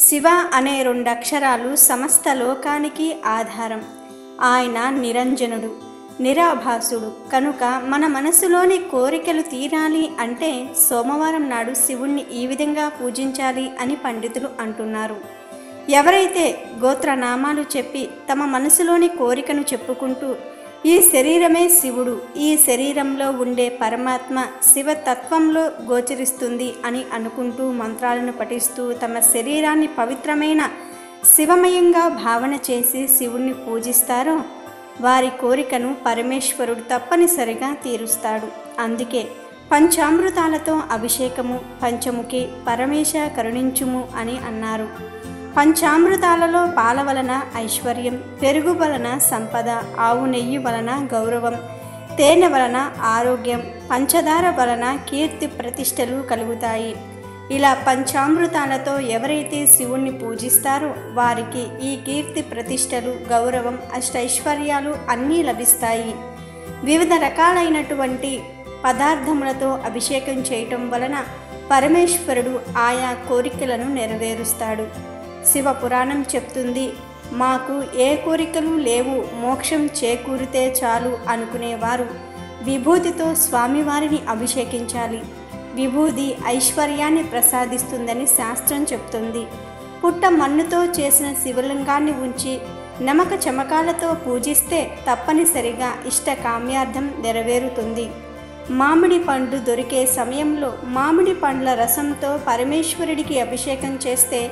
శివ అనే రెండు అక్షరాలు సమస్త లోకానికి ఆధారం. ఆయన నిరంజనుడు నిరాభాసుడు. కనుక మన మనసులోని కోరికలు తీరాలి అంటే సోమవారం నాడు శివుణ్ణి ఈ విధంగా పూజించాలి అని పండితులు అంటున్నారు. ఎవరైతే గోత్రనామాలు చెప్పి తమ మనసులోని కోరికను చెప్పుకుంటూ ఈ శరీరమే శివుడు. ఈ శరీరంలో ఉండే పరమాత్మ శివతత్వంలో గోచరిస్తుంది అని అనుకుంటూ మంత్రాలను పఠిస్తూ తమ శరీరాన్ని పవిత్రమైన శివమయంగా భావన చేసి శివుణ్ణి పూజిస్తారో వారి కోరికను పరమేశ్వరుడు తప్పనిసరిగా తీరుస్తాడు. అందుకే పంచామృతాలతో అభిషేకము పంచముఖి పరమేశ కరుణించుము అని అన్నారు. పంచామృతాలలో పాల వలన ఐశ్వర్యం పెరుగు వలన సంపద ఆవు నెయ్యి వలన గౌరవం తేనె వలన ఆరోగ్యం పంచదార వలన కీర్తి ప్రతిష్టలు కలుగుతాయి. ఇలా పంచామృతాలతో ఎవరైతే శివుణ్ణి పూజిస్తారో వారికి ఈ కీర్తి ప్రతిష్టలు గౌరవం అష్టైశ్వర్యాలు అన్నీ లభిస్తాయి. వివిధ రకాలైనటువంటి పదార్థములతో అభిషేకం చేయటం వలన పరమేశ్వరుడు ఆయా కోరికలను నెరవేరుస్తాడు. శివ పురాణం చెప్తుంది. మాకు ఏ కోరికలు లేవు మోక్షం చేకూరితే చాలు అనుకునేవారు. విభూతితో స్వామివారిని అభిషేకించాలి. విభూది ఐశ్వర్యాన్ని ప్రసాదిస్తుందని శాస్త్రం చెప్తుంది. పుట్ట మన్నుతో చేసిన శివలింగాన్ని ఉంచి నమక చమకాలతో పూజిస్తే తప్పనిసరిగా ఇష్ట కామ్యార్థం నెరవేరుతుంది. మామిడి పండు దొరికే సమయంలో మామిడి పండ్ల రసంతో పరమేశ్వరుడికి అభిషేకం చేస్తే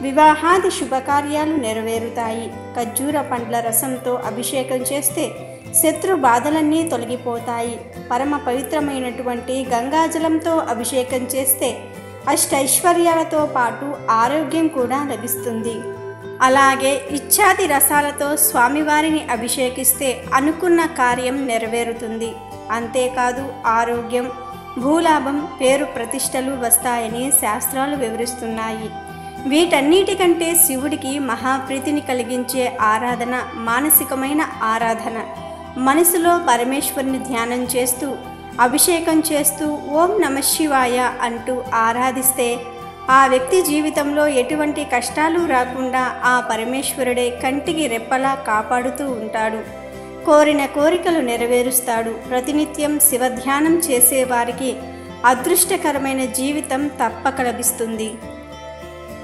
వివాహాది శుభకార్యాలు నెరవేరుతాయి. ఖర్జూర పండ్ల రసంతో అభిషేకం చేస్తే శత్రు బాధలన్నీ తొలగిపోతాయి. పరమ పవిత్రమైనటువంటి గంగాజలంతో అభిషేకం చేస్తే అష్టైశ్వర్యాలతో పాటు ఆరోగ్యం కూడా లభిస్తుంది. అలాగే ఇచ్చాది రసాలతో స్వామివారిని అభిషేకిస్తే అనుకున్న కార్యం నెరవేరుతుంది. అంతేకాదు ఆరోగ్యం భూలాభం పేరు ప్రతిష్టలు వస్తాయని శాస్త్రాలు వివరిస్తున్నాయి. వీటన్నిటికంటే శివుడికి మహాప్రీతిని కలిగించే ఆరాధన మానసికమైన ఆరాధన. మనసులో పరమేశ్వరుని ధ్యానం చేస్తూ అభిషేకం చేస్తూ ఓం నమ శివాయ అంటూ ఆరాధిస్తే ఆ వ్యక్తి జీవితంలో ఎటువంటి కష్టాలు రాకుండా ఆ పరమేశ్వరుడే కంటికి రెప్పలా కాపాడుతూ ఉంటాడు. కోరిన కోరికలు నెరవేరుస్తాడు. ప్రతినిత్యం శివధ్యానం చేసేవారికి అదృష్టకరమైన జీవితం తప్పక లభిస్తుంది.